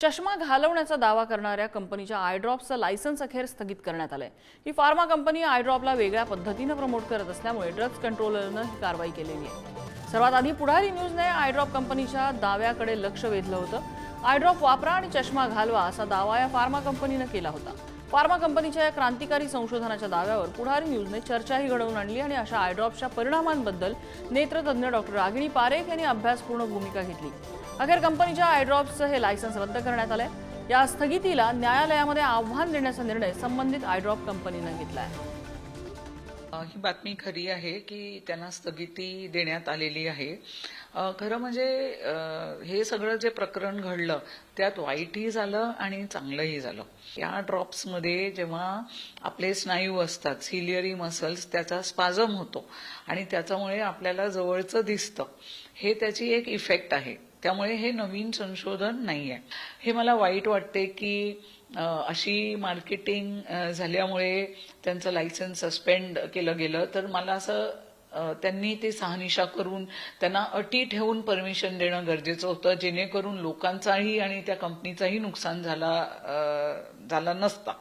चष्मा घालवण्याचा दावा करणाऱ्या कंपनीच्या आयड्रॉपचं लायसन्स अखेर स्थगित करण्यात आलंय. ही फार्मा कंपनी आयड्रॉपला वेगळ्या पद्धतीनं प्रमोट करत असल्यामुळे ड्रग्ज कंट्रोलरनं ही कारवाई केलेली आहे. सर्वात आधी पुढारी न्यूजने आयड्रॉप कंपनीच्या दाव्याकडे लक्ष वेधलं होतं. आयड्रॉप वापरा आणि चष्मा घालवा असा दावा या फार्मा कंपनीनं केला होता. फार्मा कंपनीच्या या क्रांतिकारी संशोधनाच्या दाव्यावर पुढारी न्यूजने चर्चाही घडवून आणली आणि अशा आयड्रॉपच्या परिणामांबद्दल नेत्रतज्ञ डॉक्टर रागिणी पारेख यांनी अभ्यासपूर्ण भूमिका घेतली. अखेर कंपनीच्या आयड्रॉप्सचं हे लायसन्स रद्द करण्यात आलंय. या स्थगितीला न्यायालयामध्ये आव्हान देण्याचा निर्णय संबंधित आयड्रॉप कंपनीनं घेतला आहे ही बातमी खरी आहे की त्यांना स्थगिती देण्यात आलेली आहे. खरं म्हणजे हे सगळं जे प्रकरण घडलं त्यात वाईटही झालं आणि चांगलंही झालं. या ड्रॉप्समध्ये जेव्हा आपले स्नायू असतात सिलियरी मसल्स त्याचा स्पाझम होतो आणि त्याच्यामुळे आपल्याला जवळचं दिसतं. हे त्याची एक इफेक्ट आहे. त्यामुळे हे नवीन संशोधन नाही आहे हे मला वाईट वाटते की अशी मार्केटिंग झाल्यामुळे त्यांचं लायसन्स सस्पेंड केलं गेलं तर मला असं त्यांनी ते सहानिशा करून त्यांना अटी ठेवून परमिशन देणं गरजेचं होतं जेणेकरून लोकांचाही आणि त्या कंपनीचाही नुकसान झाला झाला नसता.